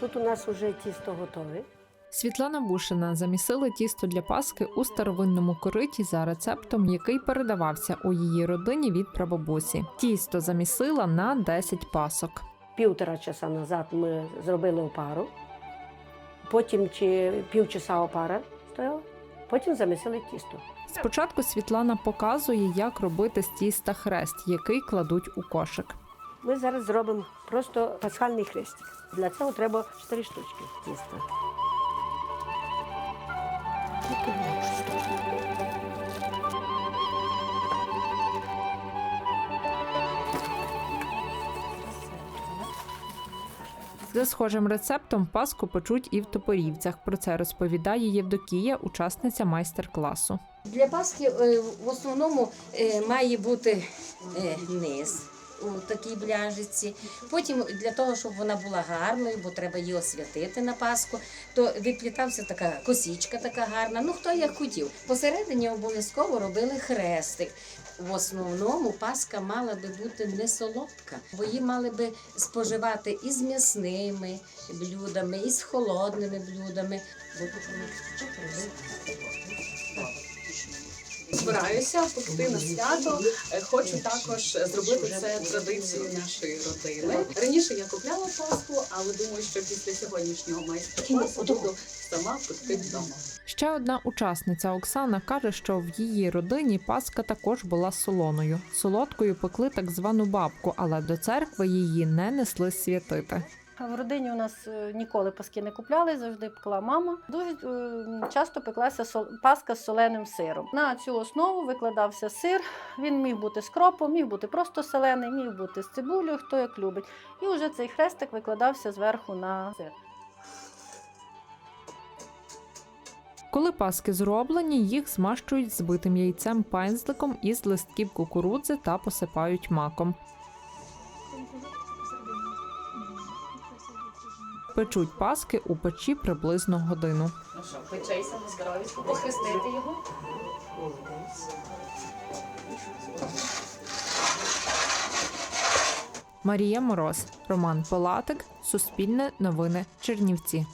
Тут у нас вже тісто готове. Світлана Бушина замісила тісто для паски у старовинному кориті за рецептом, який передавався у її родині від прабабусі. Тісто замісила на 10 пасок. Півтора часа назад ми зробили опару, потім чи півчаса опара стояла, потім замісили тісто. Спочатку Світлана показує, як робити з тіста хрест, який кладуть у кошик. Ми зараз зробимо просто пасхальний хрестик. Для цього треба 4 штучки тіста. За схожим рецептом паску печуть і в топорівцях. Про це розповідає Євдокія, учасниця майстер-класу. Для паски е, в основному е, має бути е, низ у такій бляжиці. Потім для того, щоб вона була гарною, бо треба її освятити на паску, то відплітався така косічка така гарна. Ну хто як хотів. Посередині обов'язково робили хрестик. В основному паска мала би бути не солодка, бо її мали би споживати і з м'ясними блюдами, і з холодними блюдами. Бо. Збираюся пекти на свято. Е, Хочу також зробити це традицією нашої родини. Раніше я купляла паску, але думаю, що після сьогоднішнього майстер-класу буду сама пекти вдома. Ще одна учасниця Оксана каже, що в її родині паска також була солоною. Солодкою пекли так звану бабку, але до церкви її не несли святити. В родині у нас е, ніколи паски не купляли, завжди пекла мама. Дуже е, часто пеклася паска з соленим сиром. На цю основу викладався сир. Він міг бути з кропом, міг бути просто солений, міг бути з цибулею, хто як любить. І вже цей хрестик викладався зверху на сир. Коли паски зроблені, їх змащують збитим яйцем пензликом із листків кукурудзи та посипають маком. Печуть паски у печі приблизно годину. Ну що, печейся на здоров'ячку, похистити його. Марія Мороз, Роман Полатик, Суспільне новини, Чернівці.